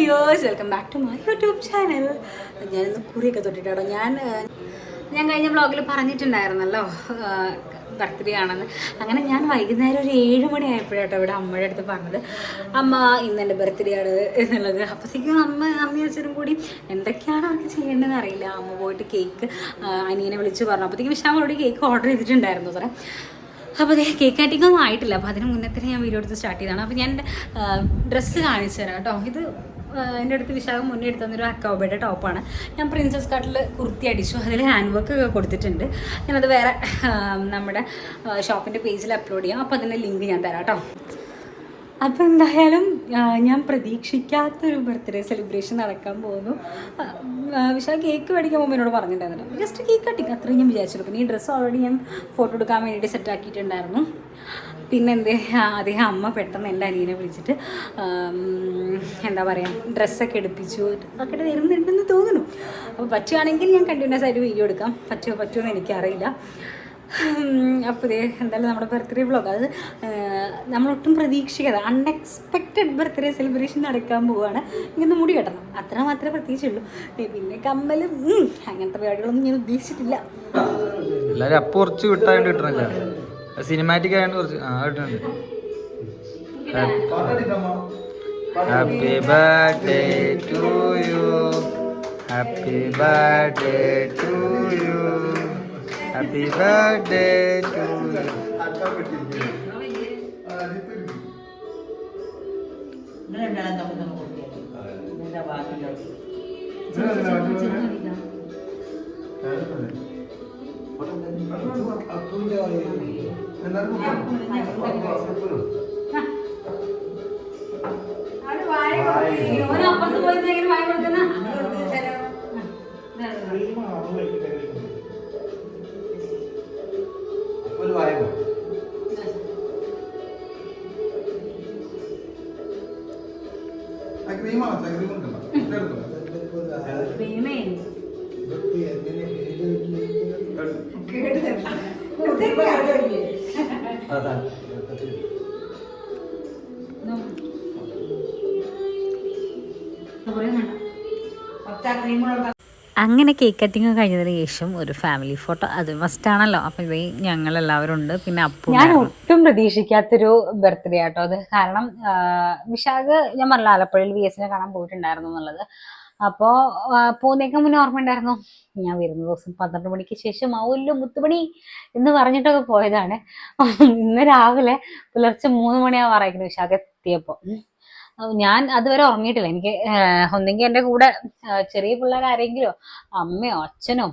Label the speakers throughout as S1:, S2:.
S1: Dears welcome back to my YouTube channel ഞാനിന്ന് കുറിയൊക്കെ തൊട്ടിട്ടാണോ. ഞാൻ ഞാൻ കഴിഞ്ഞ വ്ളോഗിൽ പറഞ്ഞിട്ടുണ്ടായിരുന്നല്ലോ ബർത്ത്ഡേ ആണെന്ന്. അങ്ങനെ ഞാൻ വൈകുന്നേരം ഒരു ഏഴ് മണി ആയപ്പോഴാട്ടോ ഇവിടെ അമ്മയുടെ അടുത്ത് പറഞ്ഞത്. അമ്മ ഇന്ന് എന്റെ ബർത്ത്ഡേ ആണ് എന്നുള്ളത്. അപ്പോഴത്തേക്കും അമ്മ അമ്മയും അച്ഛനും കൂടി എന്തൊക്കെയാണ് അവർക്ക് ചെയ്യേണ്ടതെന്ന് അറിയില്ല. അമ്മ പോയിട്ട് കേക്ക് അനിയനെ വിളിച്ച് പറഞ്ഞു. അപ്പോഴത്തേക്കും പക്ഷേ ഓൾറെഡി കേക്ക് ഓർഡർ ചെയ്തിട്ടുണ്ടായിരുന്നു സാറേ. അപ്പോൾ അതേ കേക്ക് കട്ടിംഗ് ഒന്നും ആയിട്ടില്ല. അപ്പോൾ അതിന് മുന്നേ തന്നെ ഞാൻ വീഡിയോ എടുത്ത് സ്റ്റാർട്ട് ചെയ്തതാണ്. അപ്പോൾ ഞാൻ ഡ്രസ്സ് കാണിച്ചു തരാം കേട്ടോ. ഇത് എന്റെ അടുത്ത് വിശാഖം മുന്നേ എടുത്തു തന്നൊരു അക്കോബയുടെ ടോപ്പാണ്. ഞാൻ പ്രിൻസസ് കാട്ടിൽ കുർത്തി അടിച്ചു. അതിൽ ഹാൻഡ് വർക്ക് ഒക്കെ കൊടുത്തിട്ടുണ്ട്. ഞാനത് വേറെ നമ്മുടെ ഷോപ്പിന്റെ പേജിൽ അപ്ലോഡ് ചെയ്യാം. അപ്പോൾ അതിന്റെ ലിങ്ക് ഞാൻ തരാം കേട്ടോ അപ്പോൾ എന്തായാലും ഞാൻ പ്രതീക്ഷിക്കാത്തൊരു ബർത്ത്ഡേ സെലിബ്രേഷൻ നടക്കാൻ പോകുന്നു. വിശാൽ കേക്ക് മേടിക്കാൻ പോകുമ്പോൾ എന്നോട് പറഞ്ഞിട്ടുണ്ടായിരുന്നു. ജസ്റ്റ് കേക്ക് കട്ടിങ് അത്രയും ഞാൻ വിചാരിച്ചുള്ളൂ പിന്നെ ഈ ഡ്രസ്സ് ഓൾറെഡി ഞാൻ ഫോട്ടോ എടുക്കാൻ വേണ്ടിയിട്ട് സെറ്റ് ആക്കിയിട്ടുണ്ടായിരുന്നു. പിന്നെ എന്തേ അദ്ദേഹം അമ്മ പെട്ടെന്ന് എന്റെ അനിയനെ വിളിച്ചിട്ട് എന്താ പറയുക ഡ്രസ്സൊക്കെ എടുപ്പിച്ചു. അതൊക്കെ വരുന്നുണ്ടെന്ന് തോന്നുന്നു. അപ്പോൾ പറ്റുകയാണെങ്കിൽ ഞാൻ കണ്ടിന്യൂസ് ആയിട്ട് വീഡിയോ എടുക്കാം. പറ്റുമോ പറ്റുമോ എന്ന് എനിക്കറിയില്ല. അപ്പോൾ ഇതേ എന്തായാലും നമ്മുടെ ബർത്ത്ഡേ വ്ളോഗ് അത് നമ്മളൊട്ടും പ്രതീക്ഷിക്കാതെ അൺഎക്സ്പെക്റ്റഡ് ബർത്ത്ഡേ സെലിബ്രേഷൻ നടക്കാൻ പോവുകയാണ് ഇങ്ങനെ മുടി കെട്ടണം. അത്ര മാത്രമേ പ്രതീക്ഷിച്ചുള്ളൂ. ഏ, പിന്നെ കമ്മലും അങ്ങനത്തെ പരിപാടികളൊന്നും ഞാൻ ഉദ്ദേശിച്ചിട്ടില്ല.
S2: എല്ലാവരും അപ്പോൾ കുറച്ച് കിട്ടണില്ല സിനിമാറ്റിക് ആയതുകൊണ്ട് കുറച്ച് ആ കിട്ടുന്നുണ്ട് happy birthday to you happy birthday to you happy birthday to you
S1: അപ്പുറത്ത് പോയി എങ്ങനെ വാങ്ങി ക്രീമുള്ള ക്രീമേ അങ്ങനെ കേക്ക് കട്ടിങ് കഴിഞ്ഞതിന് ശേഷം ഒരു ഫാമിലി ഫോട്ടോ അത് മസ്റ്റ് ആണല്ലോ. അപ്പൊ ഇത് ഞങ്ങൾ എല്ലാവരും ഉണ്ട്. പിന്നെ അപ്പൊ ഞാൻ ഒട്ടും പ്രതീക്ഷിക്കാത്തൊരു ബർത്ത്ഡേ ആട്ടോ അത്. കാരണം വിശാഖ് ഞാൻ പറഞ്ഞ ആലപ്പുഴയിൽ വി എസിനെ കാണാൻ പോയിട്ടുണ്ടായിരുന്നു എന്നുള്ളത്. അപ്പോ പോന്നേക്കാൻ മുന്നേ ഓർമ്മ ഉണ്ടായിരുന്നു? ഞാൻ വരുന്ന ദിവസം പന്ത്രണ്ട് മണിക്ക് ശേഷം ഔല്ലോ മുത്തുമണി എന്ന് പറഞ്ഞിട്ടൊക്കെ പോയതാണ്. ഇന്ന് രാവിലെ പുലർച്ചെ മൂന്ന് മണിയാവാറായിരിക്കുന്നു വിശാഖ എത്തിയപ്പോ. ഞാൻ അതുവരെ ഉറങ്ങിയിട്ടില്ല. എനിക്ക് ഒന്നെങ്കിൽ എന്റെ കൂടെ ചെറിയ പിള്ളേർ ആരെങ്കിലും അമ്മയോ അച്ഛനോ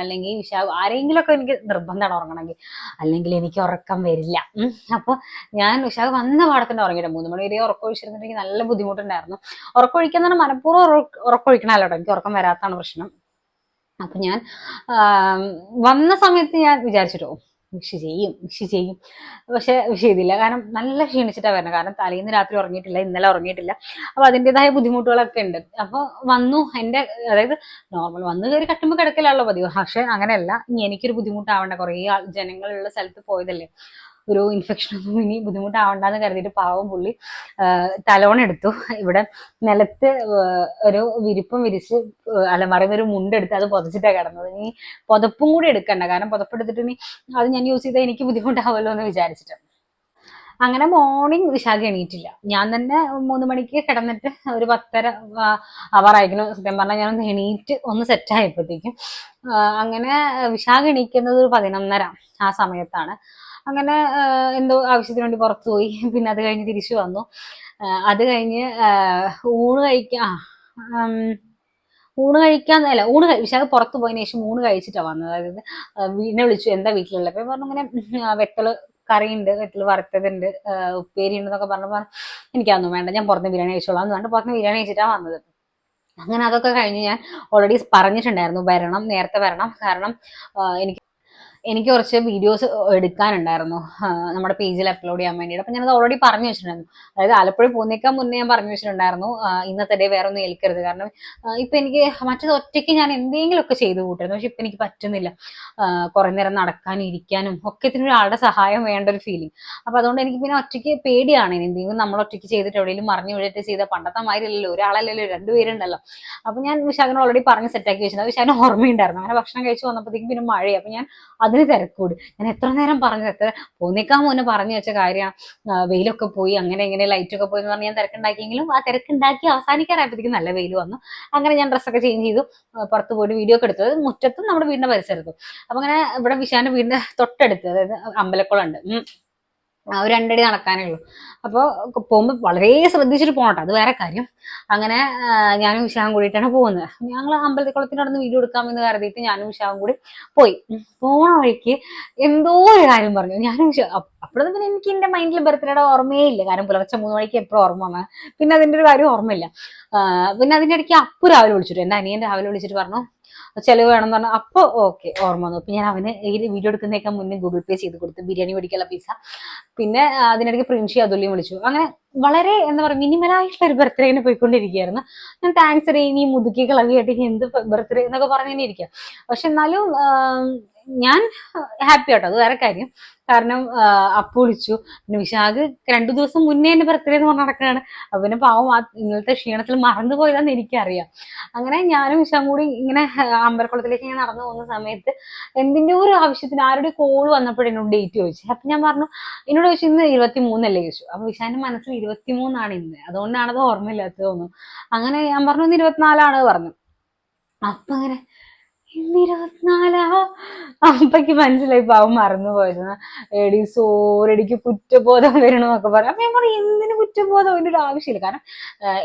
S1: അല്ലെങ്കിൽ വിശാ ആരെങ്കിലും ഒക്കെ എനിക്ക് നിർബന്ധമാണ് ഉറങ്ങണമെങ്കിൽ. അല്ലെങ്കിൽ എനിക്ക് ഉറക്കം വരില്ല. അപ്പോൾ അപ്പൊ ഞാൻ വിശാഖ വന്ന പാടത്തിന്റെ ഉറങ്ങിയിട്ട് മൂന്ന് മണി വരെ ഉറക്കം ഒഴിച്ചിരുന്നിട്ടുണ്ടെങ്കിൽ നല്ല ബുദ്ധിമുട്ടുണ്ടായിരുന്നു. ഉറക്കം ഒഴിക്കാൻ തന്നെ മനഃപൂർവം ഉറക്ക- ഉറക്കം എനിക്ക് ഉറക്കം വരാത്താണ് പ്രശ്നം. അപ്പൊ ഞാൻ വന്ന സമയത്ത് ഞാൻ വിചാരിച്ചിട്ടോ വിഷ് ചെയ്യും വിഷ് ചെയ്യും. പക്ഷെ ചെയ്തില്ല. കാരണം നല്ല ക്ഷീണിച്ചിട്ടാണ് വരുന്നത് കാരണം തലേന്ന് രാത്രി ഉറങ്ങിയിട്ടില്ല ഇന്നലെ ഉറങ്ങിയിട്ടില്ല. അപ്പൊ അതിന്റെതായ ബുദ്ധിമുട്ടുകളൊക്കെ ഉണ്ട്. അപ്പൊ വന്നു എന്റെ അതായത് നോർമൽ വന്നു കയറി കട്ടുമ്പോൾ കിടക്കലാണല്ലോ പതിവ്. പക്ഷെ അങ്ങനെയല്ല. ഇനി എനിക്കൊരു ബുദ്ധിമുട്ടാവണ്ട. കുറേ ജനങ്ങളുള്ള സ്ഥലത്ത് പോയതല്ലേ. ഒരു ഇൻഫെക്ഷൻ ഒന്നും ഇനി ബുദ്ധിമുട്ടാവണ്ടെന്ന് കരുതിയിട്ട് പാവം പുള്ളി തലോൺ എടുത്തു. ഇവിടെ നിലത്ത് ഒരു വിരിപ്പും വിരിച്ച് അലമറയിൽ ഒരു മുണ്ടെടുത്ത് അത് പുതച്ചിട്ടാണ് കിടന്നത്. ഇനി പുതപ്പും കൂടി എടുക്കണ്ട. കാരണം പുതപ്പെടുത്തിട്ട് ഇനി അത് ഞാൻ യൂസ് ചെയ്താൽ എനിക്ക് ബുദ്ധിമുട്ടാവല്ലോ എന്ന് വിചാരിച്ചിട്ട്. അങ്ങനെ മോർണിംഗ് വിശാഖ എണീറ്റില്ല. ഞാൻ തന്നെ മൂന്ന് മണിക്ക് കിടന്നിട്ട് ഒരു പത്തര അവറായിരിക്കുന്നു സത്യം പറഞ്ഞാൽ ഞാനൊന്ന് എണീറ്റ് ഒന്ന് സെറ്റ് ആയപ്പോഴത്തേക്കും അങ്ങനെ വിശാഖ എണീക്കുന്നത് ഒരു പതിനൊന്നര ആ സമയത്താണ്. അങ്ങനെ എന്തോ ആവശ്യത്തിന് വേണ്ടി പുറത്തു പോയി. പിന്നെ അത് കഴിഞ്ഞ് തിരിച്ചു വന്നു. അത് കഴിഞ്ഞ് ഊണ് കഴിക്കാൻ ഊണ് കഴിക്കാൻ അല്ല ഊണ് വിശാഖ പുറത്ത് പോയതിനു ശേഷം ഊണ് കഴിച്ചിട്ടാണ് വന്നത്. അതായത് വീടിനെ വിളിച്ചു എന്താ വീട്ടിലുള്ള അപ്പൊ പറഞ്ഞു ഇങ്ങനെ ആ, കറിയുണ്ട് വെത്തൽ വറുത്തതുണ്ട് ഉപ്പേരി ഉണ്ടെന്നൊക്കെ പറഞ്ഞപ്പോൾ എനിക്കതൊന്നും വേണ്ട ഞാൻ പുറത്ത് ബിരിയാണി കഴിച്ചോളാം എന്ന് പറഞ്ഞിട്ട് പുറത്ത് ബിരിയാണി കഴിച്ചിട്ടാണ് വന്നത്. അങ്ങനെ അതൊക്കെ കഴിഞ്ഞ് ഞാൻ ഓൾറെഡി പറഞ്ഞിട്ടുണ്ടായിരുന്നു വരണം നേരത്തെ വരണം. കാരണം എനിക്ക് എനിക്ക് കുറച്ച് വീഡിയോസ് എടുക്കാനുണ്ടായിരുന്നു. നമ്മുടെ പേജിൽ അപ്ലോഡ് ചെയ്യാൻ വേണ്ടിയിട്ട്. അപ്പം ഞാനത് ഓൾറെഡി പറഞ്ഞു വെച്ചിട്ടുണ്ടായിരുന്നു. അതായത് ആലപ്പുഴ പോകുന്നേക്കാൻ മുന്നേ ഞാൻ പറഞ്ഞു വെച്ചിട്ടുണ്ടായിരുന്നു. ഇന്നത്തെ ഡേ വേറെ ഒന്നും ഏൽക്കരുത്. കാരണം ഇപ്പം എനിക്ക് മറ്റേത് ഒറ്റയ്ക്ക് ഞാൻ എന്തെങ്കിലുമൊക്കെ ചെയ്തു കൂട്ടായിരുന്നു. പക്ഷെ ഇപ്പം എനിക്ക് പറ്റുന്നില്ല. കുറേ നേരം നടക്കാനും ഇരിക്കാനും ഒക്കെ ഇതിന് ഒരാളുടെ സഹായം വേണ്ട ഒരു ഫീലിംഗ് അപ്പം അതുകൊണ്ട് എനിക്ക് പിന്നെ ഒറ്റയ്ക്ക് പേടിയാണ്. എന്തെങ്കിലും നമ്മൾ ഒറ്റയ്ക്ക് ചെയ്തിട്ട് എവിടെയെങ്കിലും മറിഞ്ഞു വീഴത്തെ ചെയ്ത പണ്ടത്തെ മാതിരിയല്ലല്ലോ. ഒരാളല്ലല്ലോ രണ്ടുപേരുണ്ടല്ലോ. അപ്പം ഞാൻ വിശാഖനെ ഓൾറെഡി പറഞ്ഞ് സെറ്റാക്കി വെച്ചിട്ടുണ്ട്. വിശാഖന് ഓർമ്മയുണ്ടായിരുന്നു. അങ്ങനെ ഭക്ഷണം കഴിച്ച് വന്നപ്പോഴത്തേക്കും പിന്നെ മഴയായി. അപ്പം ഞാൻ അതിന് തിരക്കൂട്. ഞാൻ എത്ര നേരം പറഞ്ഞു എത്ര പോന്നേക്കാൻ മുന്നേ പറഞ്ഞു വെച്ച കാര്യം. വെയിലൊക്കെ പോയി അങ്ങനെ ഇങ്ങനെ ലൈറ്റ് ഒക്കെ പോയി എന്ന് പറഞ്ഞ് ഞാൻ തിരക്കുണ്ടാക്കിയെങ്കിലും ആ തിരക്കുണ്ടാക്കി അവസാനിക്കാറായപ്പോഴത്തേക്കും നല്ല വെയിൽ വന്നു. അങ്ങനെ ഞാൻ ഡ്രസ്സൊക്കെ ചേഞ്ച് ചെയ്തു. പുറത്ത് പോയിട്ട് വീഡിയോ ഒക്കെ എടുത്തത് മുറ്റത്തും നമ്മുടെ വീടിന്റെ പരിസരത്തും. അപ്പൊ അങ്ങനെ ഇവിടെ വിശാന്റെ വീടിന്റെ തൊട്ടടുത്ത് അതായത് അമ്പലക്കുളം ഉണ്ട്. ഒരു രണ്ടടി നടക്കാനേ ഉള്ളൂ അപ്പോൾ പോകുമ്പോൾ വളരെ ശ്രദ്ധിച്ചിട്ട് പോകണം അത് വേറെ കാര്യം. അങ്ങനെ ഞാനും ഉഷാവും കൂടിയിട്ടാണ് പോകുന്നത്. ഞങ്ങൾ അമ്പലത്തിൽ അവിടെ നിന്ന് വീഡിയോ എടുക്കാമെന്ന് കരുതിയിട്ട് ഞാനും ഉഷാവും കൂടി പോയി. പോണ വഴിക്ക് എന്തോ ഒരു കാര്യം പറഞ്ഞു. ഞാനും വിശാ അപ്പോഴൊന്നും പിന്നെ എനിക്ക് എന്റെ മൈൻഡിൽ ബർത്ത്ഡേയുടെ ഓർമ്മയേ ഇല്ല കാരണം പുലർച്ചെ മൂന്ന് മണിക്ക് എപ്പോഴും ഓർമ്മ വന്നത് പിന്നെ അതിന്റെ ഒരു കാര്യം ഓർമ്മയില്ല. പിന്നെ അതിന്റെ ഇടയ്ക്ക് അപ്പു രാവിലെ വിളിച്ചിട്ട് എന്റെ അനിയൻ രാവിലെ വിളിച്ചിട്ട് പറഞ്ഞു? ചെലവ് വേണമെന്ന് പറഞ്ഞു അപ്പോൾ ഓക്കെ ഓർമ്മ വന്നു. ഞാൻ അവന് ഈ വീഡിയോ എടുക്കുന്നേക്കാൻ മുന്നേ ഗൂഗിൾ പേ ചെയ്ത് കൊടുത്തു ബിരിയാണി മേടിക്കാനുള്ള പൈസ. പിന്നെ അതിനിടയ്ക്ക് പ്രിൻഷി അതുല്യം വിളിച്ചു. അങ്ങനെ വളരെ എന്താ പറയുക മിനിമലായിട്ടുള്ള ഒരു ബർത്ത്ഡേനെ പോയിക്കൊണ്ടിരിക്കുകയായിരുന്നു. ഞാൻ താങ്ക്സ് റേ ഇനി മുതുക്കി കളവിയായിട്ട് ഇനി എന്ത് ബർത്ത്ഡേ എന്നൊക്കെ പറഞ്ഞു തന്നെ ഇരിക്കുക പക്ഷെ എന്നാലും ഞാൻ ഹാപ്പി ആട്ടോ. അത് വേറെ കാര്യം. കാരണം അപ്പു വിളിച്ചു. പിന്നെ വിശാഖ് രണ്ടു ദിവസം മുന്നേ എന്റെ ബർത്ത്ഡേ എന്ന് പറഞ്ഞ് നടക്കുകയാണ്. അപ്പൊ പിന്നെ പാവം ആ ഇന്നലത്തെ ക്ഷീണത്തിൽ മറന്നു പോയതാന്ന് എനിക്കറിയാം. അങ്ങനെ ഞാനും വിശാഖും കൂടി ഇങ്ങനെ അമ്പലക്കുളത്തിലേക്ക് ഞാൻ നടന്നു പോകുന്ന സമയത്ത് എന്തിന്റെ ഒരു ആവശ്യത്തിന് ആരുടെ കോൾ വന്നപ്പോഴും എന്നോട് ഡേറ്റ് ചോദിച്ചു. അപ്പൊ ഞാൻ പറഞ്ഞു എന്നോട് ചോദിച്ചു ഇന്ന് ഇരുപത്തി മൂന്നല്ലേ ചോദിച്ചു. അപ്പൊ വിശാന്റെ മനസ്സിൽ ഇരുപത്തി മൂന്നാണ് ഇന്ന്. അതുകൊണ്ടാണ് അത് ഓർമ്മയില്ലാത്തത് തോന്നുന്നു. അങ്ങനെ ഞാൻ പറഞ്ഞു ഇന്ന് ഇരുപത്തിനാലാണ് പറഞ്ഞു. അപ്പൊ അങ്ങനെ ഇന്ന് ഇരുപത്തിനാലാ അപ്പക്ക് മനസ്സിലായി പാവം മറന്നു പോയിരുന്നു എടി സോറടിക്ക് കുറ്റബോധം വരണമെന്നൊക്കെ പറഞ്ഞു. അപ്പൊ ഞാൻ പറഞ്ഞു എന്തിനു കുറ്റബോധം? അതിന്റെ ഒരു ആവശ്യമില്ല. കാരണം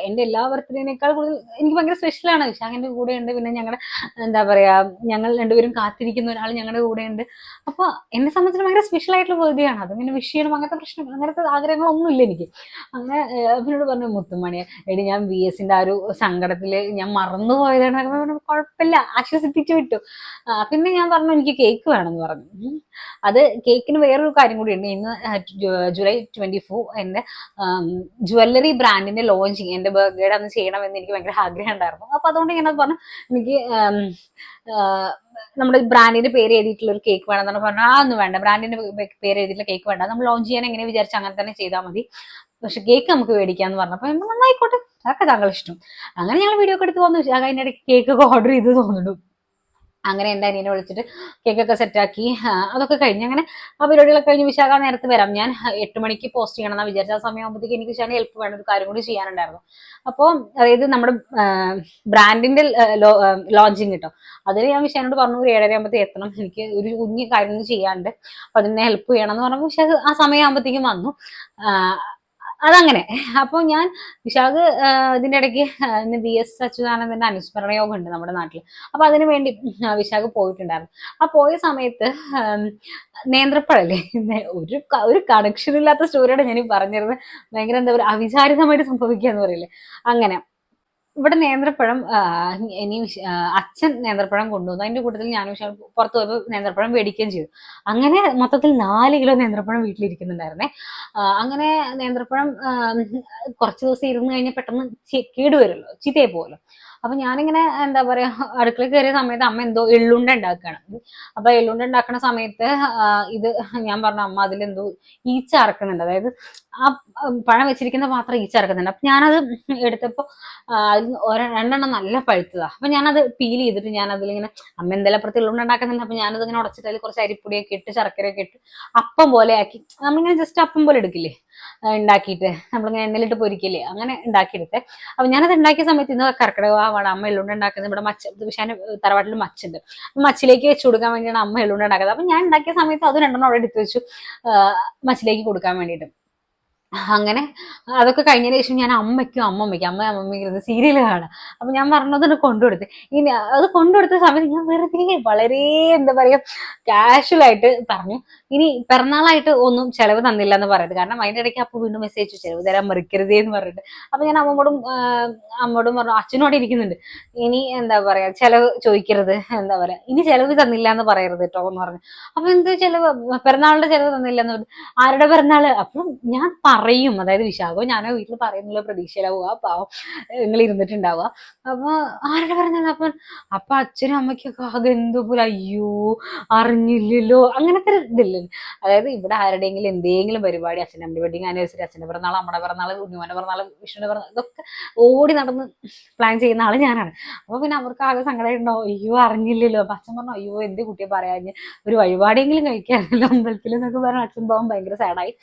S1: എന്റെ എല്ലാ ബർത്ത്ഡേനേക്കാൾ കൂടുതൽ എനിക്ക് ഭയങ്കര സ്പെഷ്യലാണ് വിശാഖന്റെ കൂടെ ഉണ്ട്. പിന്നെ ഞങ്ങളുടെ എന്താ പറയാ ഞങ്ങൾ രണ്ടുപേരും കാത്തിരിക്കുന്ന ഒരാൾ ഞങ്ങളുടെ കൂടെ ഉണ്ട്. അപ്പൊ എന്നെ സംബന്ധിച്ച് ഭയങ്കര സ്പെഷ്യൽ ആയിട്ടുള്ള ബർത്ത്ഡേയാണ്. അത് പിന്നെ വിഷ് ചെയ്യണം അങ്ങനത്തെ പ്രശ്നം അങ്ങനത്തെ ആഗ്രഹങ്ങളൊന്നും ഇല്ല എനിക്ക്. അങ്ങനെ അവനോട് പറഞ്ഞു മുത്തുമണിയെ എടി ഞാൻ ബി എസിന്റെ ആ ഒരു സങ്കടത്തിൽ ഞാൻ മറന്നു പോയതാണ് കുഴപ്പമില്ല. ആശ്വസിപ്പിച്ചു വിട്ടു ആ, പിന്നെ ഞാൻ പറഞ്ഞു എനിക്ക് കേക്ക് വേണമെന്ന് പറഞ്ഞു. അത് കേക്കിന് വേറൊരു കാര്യം കൂടി ഉണ്ട്. ഇന്ന് ജൂലൈ ട്വന്റി ഫോർ എന്റെ ജുവല്ലറി ബ്രാൻഡിന്റെ ലോഞ്ചിങ് എന്റെ ബർത്ത്ഡേയുടെ അന്ന് ചെയ്യണമെന്ന് എനിക്ക് ഭയങ്കര ആഗ്രഹം ഉണ്ടായിരുന്നു അപ്പൊ അതുകൊണ്ട് ഞാനത് പറഞ്ഞു എനിക്ക് നമ്മുടെ ബ്രാൻഡിന്റെ പേര് എഴുതിയിട്ടുള്ള ഒരു കേക്ക് വേണം വേണമെന്നാണ് പറഞ്ഞു. ആ ഒന്നും വേണ്ട. ബ്രാൻഡിന്റെ പേര് എഴുതിയിട്ടുള്ള കേക്ക് വേണ്ട. നമ്മൾ ലോഞ്ച് ചെയ്യാൻ എങ്ങനെ വിചാരിച്ചു അങ്ങനെ തന്നെ ചെയ്താൽ മതി. പക്ഷെ കേക്ക് നമുക്ക് മേടിക്കാന്ന് പറഞ്ഞപ്പോൾ നന്നായിക്കോട്ടെ അതൊക്കെ താങ്കൾ ഇഷ്ടം. അങ്ങനെ ഞങ്ങൾ വീഡിയോ ഒക്കെ എടുത്ത് പോകുന്നു അതിനിടയ്ക്ക് കേക്കൊക്കെ ഓർഡർ ചെയ്ത് തോന്നുന്നു. അങ്ങനെ എന്റെ അനിയനെ വിളിച്ചിട്ട് കേക്കൊക്കെ സെറ്റാക്കി അതൊക്കെ കഴിഞ്ഞ് അങ്ങനെ ആ പരിപാടികളൊക്കെ കഴിഞ്ഞ് വിശാഖ നേരത്തെ വരാം. ഞാൻ എട്ട് മണിക്ക് പോസ്റ്റ് ചെയ്യണം എന്നാ വിചാരിച്ച ആ സമയമാകുമ്പോഴത്തേക്ക് എനിക്ക് വിശാഖിന് ഹെൽപ്പ് വേണം ഒരു കാര്യം കൂടി ചെയ്യാനുണ്ടായിരുന്നു. അപ്പോൾ അതായത് നമ്മുടെ ബ്രാൻഡിന്റെ ലോഞ്ചിങ് കിട്ടും അതിന് ഞാൻ വിശാഖനോട് പറഞ്ഞു ഒരു ഏഴര ആകുമ്പോഴത്തേക്ക് എത്തണം. എനിക്ക് ഒരു കുഞ്ഞു കാര്യം ചെയ്യാണ്ട് അപ്പൊ അതിനെ ഹെൽപ്പ് ചെയ്യണം എന്ന് പറഞ്ഞപ്പോൾ വിശാഖ് ആ സമയമാകുമ്പോഴത്തേക്കും വന്നു. അതങ്ങനെ. അപ്പോൾ ഞാൻ വിശാഖ് ഇതിന്റെ ഇടയ്ക്ക് ഇന്ന് ബി എസ് അച്യുതാനന്ദന്റെ അനുസ്മരണ യോഗം ഉണ്ട് നമ്മുടെ നാട്ടിൽ അപ്പൊ അതിനു വേണ്ടി വിശാഖ് പോയിട്ടുണ്ടായിരുന്നു. ആ പോയ സമയത്ത് നേന്ത്രപ്പഴല്ലേ? ഒരു ഒരു കണക്ഷൻ ഇല്ലാത്ത സ്റ്റോറിയുടെ ഞാൻ പറഞ്ഞിരുന്നത് ഭയങ്കര എന്താ പറയുക അവിചാരിതമായിട്ട് സംഭവിക്കുക എന്ന് പറയില്ലേ? അങ്ങനെ. ഇവിടെ നേന്ത്രപ്പഴം ഇനി അച്ഛൻ നേന്ത്രപ്പഴം കൊണ്ടുവന്നു. അതിന്റെ കൂട്ടത്തിൽ ഞാൻ വിഷയം പുറത്തു പോയപ്പോൾ നേന്ത്രപ്പഴം മേടിക്കുകയും ചെയ്തു. അങ്ങനെ മൊത്തത്തിൽ നാല് കിലോ നേന്ത്രപ്പഴം വീട്ടിലിരിക്കുന്നുണ്ടായിരുന്നേ. അങ്ങനെ നേന്ത്രപ്പഴം കുറച്ച് ദിവസം ഇരുന്ന് കഴിഞ്ഞാൽ പെട്ടെന്ന് കേടുവരുമല്ലോ കേട് വരുമല്ലോ ചീത്തയായി പോകുമല്ലോ അപ്പൊ ഞാനിങ്ങനെ എന്താ പറയാ അടുക്കള കയറിയ സമയത്ത് അമ്മ എന്തോ എള്ളുണ്ട ഉണ്ടാക്കുകയാണ് അപ്പൊ എള്ളുണ്ട ഉണ്ടാക്കുന്ന സമയത്ത് ഇത് ഞാൻ പറഞ്ഞു അമ്മ അതിലെന്തോ ഈച്ച അറക്കുന്നുണ്ട്. അതായത് ആ പഴം വെച്ചിരിക്കുന്ന പാത്രം ഈച്ച അറക്കുന്നുണ്ട്. അപ്പൊ ഞാനത് എടുത്തപ്പോ രണ്ടെണ്ണം നല്ല പഴുത്തതാ. അപ്പൊ ഞാനത് പീൽ ചെയ്തിട്ട് ഞാൻ അതിലിങ്ങനെ അമ്മ എന്തെല്ലാം അപ്പുറത്ത് എള്ളുണ്ട ഉണ്ടാക്കുന്നുണ്ട്. അപ്പൊ ഞാനത് ഇങ്ങനെ ഉടച്ചിട്ട് അതിൽ കുറച്ച് അരിപ്പൊടിയൊക്കെ ഇട്ട് ശർക്കരയൊക്കെ ഇട്ട് അപ്പം പോലെ ആക്കി. നമ്മളിങ്ങനെ ജസ്റ്റ് അപ്പം പോലെ എടുക്കില്ലേ? ഉണ്ടാക്കിയിട്ട് നമ്മളിങ്ങനെ എണ്ണയിലിട്ട് പൊരിക്കില്ലേ അങ്ങനെ ഉണ്ടാക്കിയെടുത്തെ അപ്പൊ ഞാനത് ഉണ്ടാക്കിയ സമയത്ത് ഇന്ന് കർക്കിടകമാണ് അമ്മ എള്ളുണ്ട ഉണ്ടാക്കുന്നത് ഇവിടെ മച്ച വിഷാന് തറവാട്ടിൽ മച്ചുണ്ട്. മച്ചിലേക്ക് വെച്ച് കൊടുക്കാൻ വേണ്ടിയാണ് അമ്മ എള്ളുണ്ട ഉണ്ടാക്കുന്നത് അപ്പൊ ഞാൻ ഉണ്ടാക്കിയ സമയത്ത് അത് രണ്ടെണ്ണം അവിടെ എടുത്ത് വെച്ചു. മച്ചിലേക്ക് കൊടുക്കാൻ വേണ്ടിയിട്ട്. അങ്ങനെ അതൊക്കെ കഴിഞ്ഞതിന് ശേഷം ഞാൻ അമ്മയ്ക്കും അമ്മമ്മയ്ക്കും അമ്മ അമ്മമ്മയ്ക്കും ഇരുന്ന് സീരിയൽ കാണാം. അപ്പൊ ഞാൻ പറഞ്ഞതൊന്ന് കൊണ്ടുകൊടുത്ത്. ഇനി അത് കൊണ്ടുകൊടുത്ത സമയത്ത് ഞാൻ വെറുതെ വളരെ എന്താ പറയാ കാഷ്വൽ ആയിട്ട് പറഞ്ഞു. ഇനി പിറന്നാളായിട്ട് ഒന്നും ചെലവ് തന്നില്ല എന്ന് പറയുന്നത്. കാരണം അതിന്റെ ഇടയ്ക്ക് അപ്പൊ വീണ്ടും മെസ്സേജ് ചെലവ് തരാൻ മറിക്കരുതേ എന്ന് പറഞ്ഞിട്ട്. അപ്പൊ ഞാൻ അമ്മോടും അമ്മോടും പറഞ്ഞു അച്ഛനോട് ഇരിക്കുന്നുണ്ട്. ഇനി എന്താ പറയാ ചെലവ് ചോദിക്കരുത്. എന്താ പറയാ ഇനി ചെലവ് തന്നില്ല എന്ന് പറയരുത് കേട്ടോ എന്ന് പറഞ്ഞു. അപ്പൊ എന്ത് ചെലവ്? പിറന്നാളിന്റെ ചെലവ് തന്നില്ല എന്ന് പറഞ്ഞു. ആരുടെ പിറന്നാൾ? അപ്പം ഞാൻ പറയും. അതായത് വിശാഖവും ഞാനോ വീട്ടിൽ പറയുന്നില്ല പ്രതീക്ഷയിലാവുക. പാവം നിങ്ങൾ ഇരുന്നിട്ടുണ്ടാവുക. അപ്പൊ ആരുടെ പറഞ്ഞാൽ അപ്പൊ അപ്പൊ അച്ഛനും അമ്മയ്ക്കൊക്കെ ആകെ എന്തോ പോലെ അയ്യോ അറിഞ്ഞില്ലല്ലോ. അങ്ങനത്തെ ഇതില്ല? അതായത് ഇവിടെ ആരുടെയെങ്കിലും എന്തെങ്കിലും പരിപാടി അച്ഛന്റെ അമ്മയുടെ വെഡിങ് ആനിവേഴ്സറി അച്ഛന്റെ പിറന്നാൾ അമ്മയുടെ പിറന്നാൾ ഉണ്ണിമോന്റെ പിറന്നാൾ വിഷ്ണുവിന്റെ പിറന്നാൾ ഇതൊക്കെ ഓടി നടന്ന് പ്ലാൻ ചെയ്യുന്ന ആൾ ഞാനാണ്. അപ്പോൾ പിന്നെ അവർക്ക് ആകെ സങ്കടം ഉണ്ടോ അയ്യോ അറിഞ്ഞില്ലല്ലോ. അപ്പൊ അച്ഛൻ പറഞ്ഞു അയ്യോ എന്ത് കുട്ടിയെ പറയാഞ്ഞ്? ഒരു വഴിപാടെങ്കിലും കഴിക്കാറില്ല അമ്പലത്തിൽ എന്നൊക്കെ പറഞ്ഞു. അച്ഛൻ പോകാൻ ഭയങ്കര സാഡായി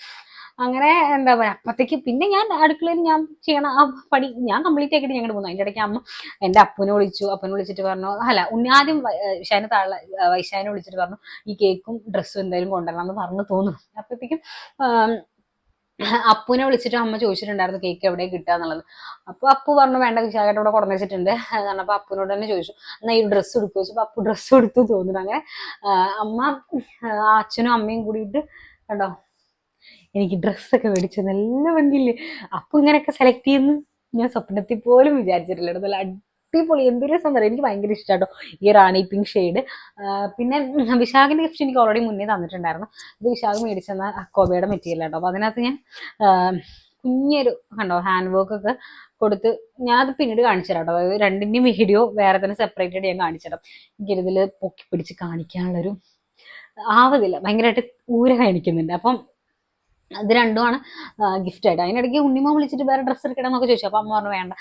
S1: അങ്ങനെ എന്താ പറയാ അപ്പത്തേക്ക് പിന്നെ ഞാൻ അടുക്കളയിൽ ഞാൻ ചെയ്യണ ആ പണി ഞാൻ കംപ്ലീറ്റ് ആക്കിയിട്ട് ഞങ്ങൾ പോകുന്നു അതിന്റെ ഇടയ്ക്ക് അമ്മ എന്റെ അപ്പനെ വിളിച്ചു. അപ്പനെ വിളിച്ചിട്ട് പറഞ്ഞു അല്ല ഉണ്ണി ആദ്യം താഴെ വൈശാനെ വിളിച്ചിട്ട് പറഞ്ഞു ഈ കേക്കും ഡ്രസ്സും എന്തായാലും കൊണ്ടുവരണം എന്ന് പറഞ്ഞു തോന്നുന്നു. അപ്പത്തേക്കും അപ്പുവിനെ വിളിച്ചിട്ട് അമ്മ ചോദിച്ചിട്ടുണ്ടായിരുന്നു കേക്ക് എവിടെ കിട്ടുക എന്നുള്ളത്. അപ്പൊ അപ്പു പറഞ്ഞു വേണ്ട വിശാഖട്ട് ഇവിടെ കൊണ്ടു വെച്ചിട്ടുണ്ട് അതാണ് അപ്പൊ അപ്പുവിനോട് തന്നെ ചോദിച്ചു എന്നാ ഈ ഡ്രസ്സ് എടുക്കുക അപ്പൊ അപ്പു ഡ്രസ്സ് എടുത്തു തോന്നുന്നു. അങ്ങനെ അമ്മ അച്ഛനും അമ്മയും കൂടിയിട്ട് കണ്ടോ എനിക്ക് ഡ്രസ്സൊക്കെ മേടിച്ചു നല്ല ഭംഗിയില്ലേ? അപ്പൊ ഇങ്ങനെയൊക്കെ സെലക്ട് ചെയ്യുന്നു. ഞാൻ സ്വപ്നത്തിൽ പോലും വിചാരിച്ചിട്ടില്ല. നല്ല അടിപൊളി. എന്തൊരു പറയാം എനിക്ക് ഭയങ്കര ഇഷ്ടമാട്ടോ ഈ റാണി പിങ്ക് ഷെയ്ഡ് പിന്നെ വിശാഖിന്റെ ഗിഫ്റ്റ് എനിക്ക് ഓൾറെഡി മുന്നേ തന്നിട്ടുണ്ടായിരുന്നു. ഇത് വിശാഖ് മേടിച്ചെന്ന അക്കോബയുടെ മെറ്റീരിയൽ കേട്ടോ അപ്പൊ അതിനകത്ത് ഞാൻ കുഞ്ഞൊരു കണ്ടോ ഹാൻഡ് വർക്ക് ഒക്കെ കൊടുത്ത് ഞാനത് പിന്നീട് കാണിച്ചു തരാം വീഡിയോ വേറെ തന്നെ സെപ്പറേറ്റ് ആയിട്ട് ഞാൻ കാണിച്ചു തരാം. എനിക്കിതിൽ പൊക്കി പിടിച്ച് കാണിക്കാനുള്ളൊരു ആവതില്ല. ഭയങ്കരമായിട്ട് ഊര കാണിക്കുന്നുണ്ട് അപ്പം ഇത് രണ്ടുമാണ് ഗിഫ്റ്റ് ആയിട്ട്. അതിനിടയ്ക്ക് ഉണ്ണിമ വിളിച്ചിട്ട് വേറെ ഡ്രസ്സ് എടുക്കണം എന്നൊക്കെ ചോദിച്ചു. അപ്പം അമ്മ പറഞ്ഞു വേണ്ട.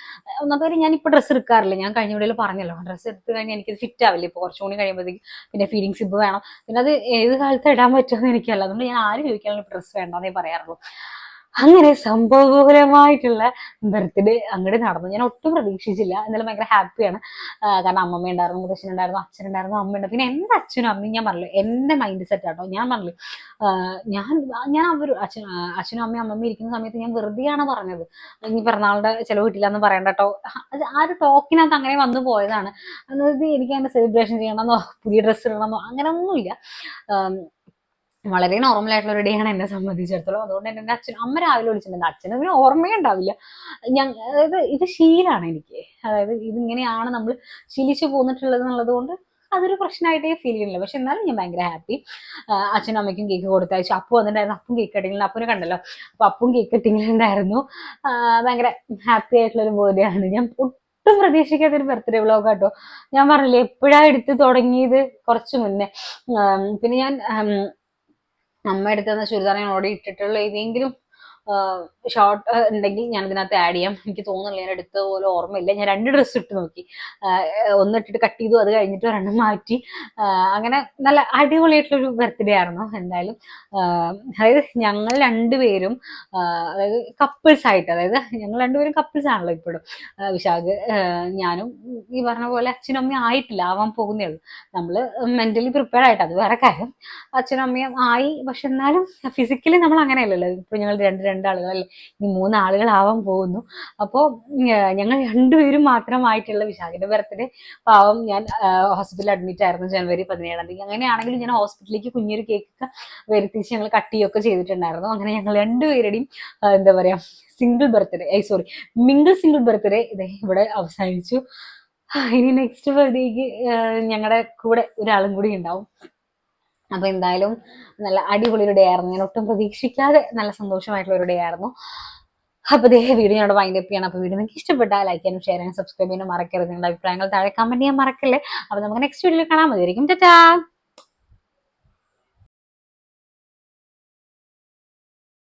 S1: ഒന്നാമത്തെ കാര്യം ഞാൻ ഇപ്പോൾ ഡ്രസ്സ് എടുക്കാറില്ല. ഞാൻ കഴിഞ്ഞ വീഡിയോയിൽ പറഞ്ഞല്ലോ ഡ്രസ്സ് എടുത്ത് കഴിഞ്ഞാൽ എനിക്കത് ഫിറ്റ് ആവില്ല. ഇപ്പോൾ കുറച്ചും കൂടി കഴിയുമ്പോഴത്തേക്ക് പിന്നെ ഫീഡിങ് സിബ് വേണം. പിന്നെ അത് ഏത് കാലത്ത് ഇടാൻ പറ്റുമെന്ന് എനിക്കല്ല അതുകൊണ്ട് ഞാൻ ആരും ചോദിക്കാനുള്ള ഡ്രസ്സ് വേണ്ടെന്നേ പറയാറുള്ളൂ. അങ്ങനെ സംഭവപരമായിട്ടുള്ള ബർത്ത്ഡേ അങ്ങോട്ട് നടന്നു. ഞാൻ ഒട്ടും പ്രതീക്ഷിച്ചില്ല. എന്നാലും ഭയങ്കര ഹാപ്പിയാണ് കാരണം അമ്മമ്മ ഉണ്ടായിരുന്നു മുത്തശ്ശൻ ഉണ്ടായിരുന്നു അച്ഛൻ ഉണ്ടായിരുന്നു അമ്മ ഉണ്ടായിരുന്നു. പിന്നെ എന്റെ അച്ഛനും അമ്മയും ഞാൻ പറഞ്ഞു എന്റെ മൈൻഡ് സെറ്റ് ആട്ടോ. ഞാൻ പറഞ്ഞു ഞാൻ ഞാൻ അവർ അച്ഛൻ അച്ഛനും അമ്മയും അമ്മമ്മ ഇരിക്കുന്ന സമയത്ത് ഞാൻ വെറുതെയാണ് പറഞ്ഞത്. ഇനി പിറന്നാളുടെ ചിലവ് കിട്ടില്ല എന്ന് കേട്ടോ അത് ആ ഒരു ടോക്കിനകത്ത് അങ്ങനെ വന്നു പോയതാണ്. അതായത് എനിക്ക് അതിന്റെ സെലിബ്രേഷൻ ചെയ്യണമെന്നോ പുതിയ ഡ്രസ്സ് ഇടണമെന്നോ അങ്ങനെയൊന്നുമില്ല വളരെ നോർമൽ ആയിട്ടുള്ള ഒരു ഡേ ആണ് എന്നെ സംബന്ധിച്ചിടത്തോളം. അതുകൊണ്ട് തന്നെ എന്റെ അച്ഛൻ അമ്മ രാവിലെ വിളിച്ചിട്ടുണ്ട്. അച്ഛന് പിന്നെ ഓർമ്മയേ ഉണ്ടാവില്ല. ഞാൻ അതായത് ഇത് ശീലാണ് എനിക്ക്. അതായത് ഇതിങ്ങനെയാണ് നമ്മൾ ശീലിച്ചു പോന്നിട്ടുള്ളത് എന്നുള്ളത് കൊണ്ട് അതൊരു പ്രശ്നമായിട്ടേ ഫീൽ ചെയ്യുന്നില്ല. പക്ഷെ എന്നാലും ഞാൻ ഭയങ്കര ഹാപ്പി അച്ഛനും അമ്മയ്ക്കും കേക്ക് കൊടുത്തയച്ചു. അപ്പു വന്നിട്ടുണ്ടായിരുന്നു. അപ്പും കേക്ക് കട്ടിങ്ങിൽ അപ്പുനെ കണ്ടല്ലോ. അപ്പൊ അപ്പും കേക്ക് കട്ടിങ്ങിലുണ്ടായിരുന്നു ഭയങ്കര ഹാപ്പി ആയിട്ടുള്ള ഒരു ബർത്ത്ഡേ ആണ്. ഞാൻ ഒട്ടും പ്രതീക്ഷിക്കാത്ത ഒരു ബർത്ത്ഡേ വ്ലോഗ് കേട്ടോ ഞാൻ പറഞ്ഞില്ലേ എപ്പോഴാ എടുത്ത് തുടങ്ങിയത് കുറച്ച് മുന്നേ. പിന്നെ ഞാൻ അമ്മ എടുത്തുന്ന ചുരിദാർ ഞാൻ ഓടി ഇട്ടിട്ടുള്ള ഏതെങ്കിലും ഷോർട്ട് ഉണ്ടെങ്കിൽ ഞാൻ ഇതിനകത്ത് ആഡ് ചെയ്യാം. എനിക്ക് തോന്നുന്നില്ല ഞാൻ എടുത്ത പോലെ ഓർമ്മയില്ല. ഞാൻ രണ്ട് ഡ്രസ്സ് ഇട്ട് നോക്കി. ഒന്ന് ഇട്ടിട്ട് കട്ട് ചെയ്തു അത് കഴിഞ്ഞിട്ട് ഒരെണ്ണം മാറ്റി. അങ്ങനെ നല്ല അടിപൊളിയായിട്ടുള്ളൊരു ബർത്ത്ഡേ ആയിരുന്നു എന്തായാലും. അതായത് ഞങ്ങൾ രണ്ടുപേരും അതായത് കപ്പിൾസ് ആയിട്ട് അതായത് ഞങ്ങൾ രണ്ടുപേരും കപ്പിൾസ് ആണല്ലോ ഇപ്പോഴും. വിശാഖ് ഞാനും ഈ പറഞ്ഞ പോലെ അച്ഛനും അമ്മയും ആയിട്ടില്ല ആവാൻ പോകുന്നേ ഉള്ളൂ. നമ്മൾ മെന്റലി പ്രിപ്പയർ ആയിട്ട് അത് വേറെ കാര്യം. അച്ഛനും അമ്മയും ആയി പക്ഷെ എന്നാലും ഫിസിക്കലി നമ്മൾ അങ്ങനെയല്ലല്ലോ. ഇപ്പൊ ഞങ്ങൾ രണ്ട് രണ്ട് രണ്ടാളുകളല്ലേ ഇനി മൂന്ന് ആളുകളാവാൻ പോകുന്നു അപ്പോൾ ഞങ്ങൾ രണ്ടുപേരും മാത്രമായിട്ടുള്ള വിശാഖിന്റെ ബർത്ത്ഡേ പാവം ഞാൻ ഹോസ്പിറ്റലിൽ അഡ്മിറ്റ് ആയിരുന്നു ജനുവരി പതിനേഴാം തീയതി. അങ്ങനെയാണെങ്കിൽ ഞാൻ ഹോസ്പിറ്റലിലേക്ക് കുഞ്ഞൊരു കേക്കൊക്കെ വരുത്തിച്ച് ഞങ്ങൾ കട്ട് ചെയ്യുകയൊക്കെ ചെയ്തിട്ടുണ്ടായിരുന്നു. അങ്ങനെ ഞങ്ങൾ രണ്ടുപേരുടെയും എന്താ പറയാ single birthday I sorry mingle single birthday ഇതേ ഇവിടെ അവസാനിച്ചു. ഇനി നെക്സ്റ്റ് ബർത്ത്ഡേക്ക് ഞങ്ങളുടെ കൂടെ ഒരാളും കൂടി ഉണ്ടാവും. അപ്പൊ എന്തായാലും നല്ല അടിപൊളി ഒരു ഡേ ആയിരുന്നു. ഞാൻ ഒട്ടും പ്രതീക്ഷിക്കാതെ നല്ല സന്തോഷമായിട്ടുള്ള ഒരു ഡേ ആയിരുന്നു. അപ്പൊ ദേ വീഡിയോ ഞാൻ വൈൻഡ് അപ്പ് ചെയ്യണം. അപ്പൊ വീഡിയോ നിങ്ങൾക്ക് ഇഷ്ടപ്പെട്ടാൽ ലൈക്ക് ചെയ്യാനും ഷെയർ ചെയ്യാനും സബ്സ്ക്രൈബ് ചെയ്യാനും മറക്കരുത്. നിങ്ങളുടെ അഭിപ്രായങ്ങൾ താഴെ കമന്റ് ചെയ്യാൻ മറക്കല്ലേ? അപ്പൊ നമുക്ക് നെക്സ്റ്റ് വീഡിയോയിൽ കാണാൻ മതിയായിരിക്കും ടാറ്റാ